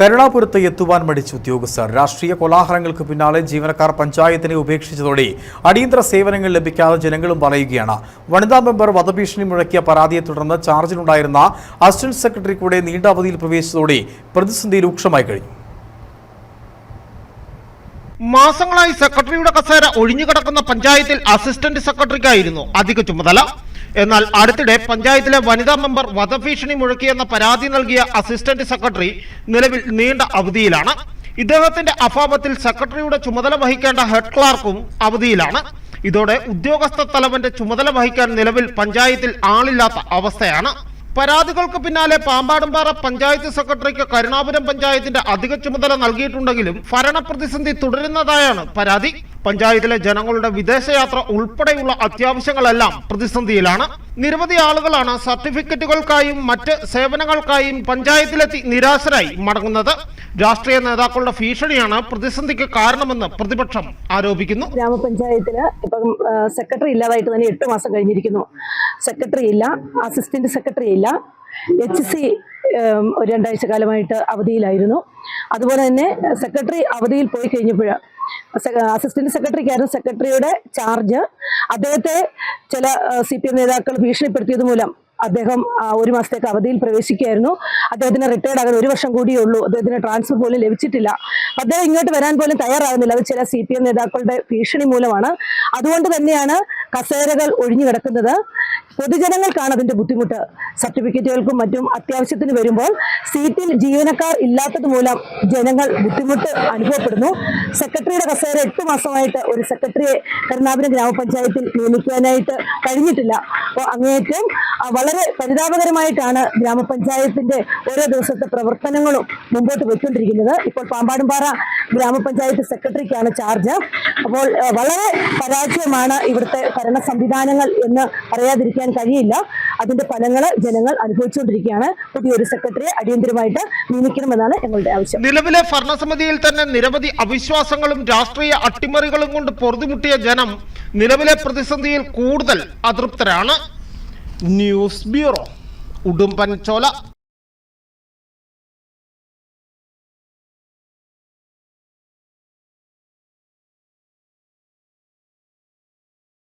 കരുണാപുരത്ത് എത്തുവാൻ മടിച്ച ഉദ്യോഗസ്ഥർ. രാഷ്ട്രീയ കോലാഹലങ്ങൾക്ക് പിന്നാലെ ജീവനക്കാർ പഞ്ചായത്തിനെ ഉപേക്ഷിച്ചതോടെ അടിയന്തര സേവനങ്ങൾ ലഭിക്കാതെ ജനങ്ങളും പറയുകയാണ്. വനിതാ മെമ്പർ വധഭീഷണി മുഴക്കിയ പരാതിയെ തുടർന്ന് ചാർജിലുണ്ടായിരുന്ന അസിസ്റ്റന്റ് സെക്രട്ടറി കൂടെ നീണ്ട അവധിയിൽ പ്രവേശിച്ചതോടെ പ്രതിസന്ധി രൂക്ഷമായി കഴിഞ്ഞു. മാസങ്ങളായി സെക്രട്ടറിയുടെ കസേര ഒഴിഞ്ഞുകിടക്കുന്ന പഞ്ചായത്തിൽ അസിസ്റ്റന്റ് സെക്രട്ടറിക്കായിരുന്നു അധിക ചുമതല. എന്നാൽ അടുത്തിടെ പഞ്ചായത്തിലെ വനിതാ മെമ്പർ വധഭീഷണി മുഴക്കിയെന്ന പരാതി നൽകിയ അസിസ്റ്റന്റ് സെക്രട്ടറി നിലവിൽ നീണ്ട അവധിയിലാണ്. ഇദ്ദേഹത്തിന്റെ അഭാവത്തിൽ സെക്രട്ടറിയുടെ ചുമതല വഹിക്കേണ്ട ഹെഡ് ക്ലാർക്കും അവധിയിലാണ്. ഇതോടെ ഉദ്യോഗസ്ഥ തലവന്റെ ചുമതല വഹിക്കാൻ നിലവിൽ പഞ്ചായത്തിൽ ആളില്ലാത്ത അവസ്ഥയാണ്. പരാതികൾക്ക് പിന്നാലെ പാമ്പാടുംപാറ പഞ്ചായത്ത് സെക്രട്ടറിക്ക് കരുണാപുരം പഞ്ചായത്തിന്റെ അധിക ചുമതല നൽകിയിട്ടുണ്ടെങ്കിലും ഭരണപ്രതിസന്ധി തുടരുന്നതായാണ് പരാതി. പഞ്ചായത്തിലെ ജനങ്ങളുടെ വിദേശയാത്ര ഉൾപ്പെടെയുള്ള അത്യാവശ്യങ്ങളെല്ലാം പ്രതിസന്ധിയിലാണ്. നിരവധി ആളുകളാണ് സർട്ടിഫിക്കറ്റുകൾക്കായും മറ്റ് സേവനങ്ങൾക്കായും പഞ്ചായത്തിലെത്തി നിരാശരായി മടങ്ങുന്നത്. രാഷ്ട്രീയ നേതാക്കളുടെ ഭീഷണിയാണ് പ്രതിസന്ധിക്ക് കാരണമെന്ന് പ്രതിപക്ഷം ആരോപിക്കുന്നു. ഗ്രാമപഞ്ചായത്തിൽ ഇപ്പം സെക്രട്ടറി ഇല്ലാതായിട്ട് തന്നെ എട്ട് മാസം കഴിഞ്ഞിരിക്കുന്നു. സെക്രട്ടറി ഇല്ല അസിസ്റ്റന്റ് സെക്രട്ടറി ഇല്ല. എച്ച് സി ഒരു രണ്ടാഴ്ച കാലമായിട്ട് അവധിയിലായിരുന്നു. അതുപോലെ തന്നെ സെക്രട്ടറി അവധിയിൽ പോയി കഴിഞ്ഞപ്പോൾ അസിസ്റ്റന്റ് സെക്രട്ടറിക്കായിരുന്നു സെക്രട്ടറിയുടെ ചാർജ് അദ്ദേഹത്തെ ചില സി പി എം നേതാക്കൾ ഭീഷണിപ്പെടുത്തിയത് മൂലം അദ്ദേഹം ഒരു മാസത്തേക്ക് അവധിയിൽ പ്രവേശിക്കുകയായിരുന്നു. അദ്ദേഹത്തിന് റിട്ടയർഡ് ആകാൻ ഒരു വർഷം കൂടിയേ ഉള്ളൂ. അദ്ദേഹത്തിന് ട്രാൻസ്ഫർ പോലും ലഭിച്ചിട്ടില്ല. അദ്ദേഹം ഇങ്ങോട്ട് വരാൻ പോലും തയ്യാറാകുന്നില്ല. അത് ചില സി പി എം നേതാക്കളുടെ ഭീഷണി മൂലമാണ്. അതുകൊണ്ട് തന്നെയാണ് കസേരകൾ ഒഴിഞ്ഞു കിടക്കുന്നത്. പൊതുജനങ്ങൾക്കാണ് അതിന്റെ ബുദ്ധിമുട്ട്. സർട്ടിഫിക്കറ്റുകൾക്കും മറ്റും അത്യാവശ്യത്തിന് വരുമ്പോൾ സീറ്റിൽ ജീവനക്കാർ ഇല്ലാത്തത് മൂലം ജനങ്ങൾ ബുദ്ധിമുട്ട് അനുഭവപ്പെടുന്നു. സെക്രട്ടറിയുടെ കസേര എട്ട് മാസമായിട്ട് ഒരു സെക്രട്ടറിയെ കരുണാപുരം ഗ്രാമപഞ്ചായത്തിൽ നിയമിക്കാനായിട്ട് കഴിഞ്ഞിട്ടില്ല. അപ്പോൾ അങ്ങേറ്റം വളരെ പരിതാപകരമായിട്ടാണ് ഗ്രാമപഞ്ചായത്തിന്റെ ഓരോ ദിവസത്തെ പ്രവർത്തനങ്ങളും മുമ്പോട്ട് പോയിക്കൊണ്ടിരിക്കുന്നത്. ഇപ്പോൾ പാമ്പാടുംപാറ ഗ്രാമപഞ്ചായത്ത് സെക്രട്ടറിക്കാണ് ചാർജ്. അപ്പോൾ വളരെ പരാജയമാണ് ഇവിടുത്തെ ഭരണ സംവിധാനങ്ങൾ എന്ന് പറയാതിരിക്കാൻ കഴിയില്ല. അതിന്റെ ഫലങ്ങൾ ജനങ്ങൾ അനുഭവിച്ചുകൊണ്ടിരിക്കുകയാണ്. പുതിയൊരു സെക്രട്ടറിയെ അടിയന്തരമായിട്ട് നിയമിക്കണമെന്നാണ് ഞങ്ങളുടെ ആവശ്യം. നിലവിലെ ഭരണസമിതിയിൽ തന്നെ നിരവധി അവിശ്വാസങ്ങളും രാഷ്ട്രീയ അട്ടിമറികളും കൊണ്ട് പൊറുതിമുട്ടിയ ജനം നിലവിലെ പ്രതിസന്ധിയിൽ കൂടുതൽ അതൃപ്തരാണ്. News bureau Udumbanchola.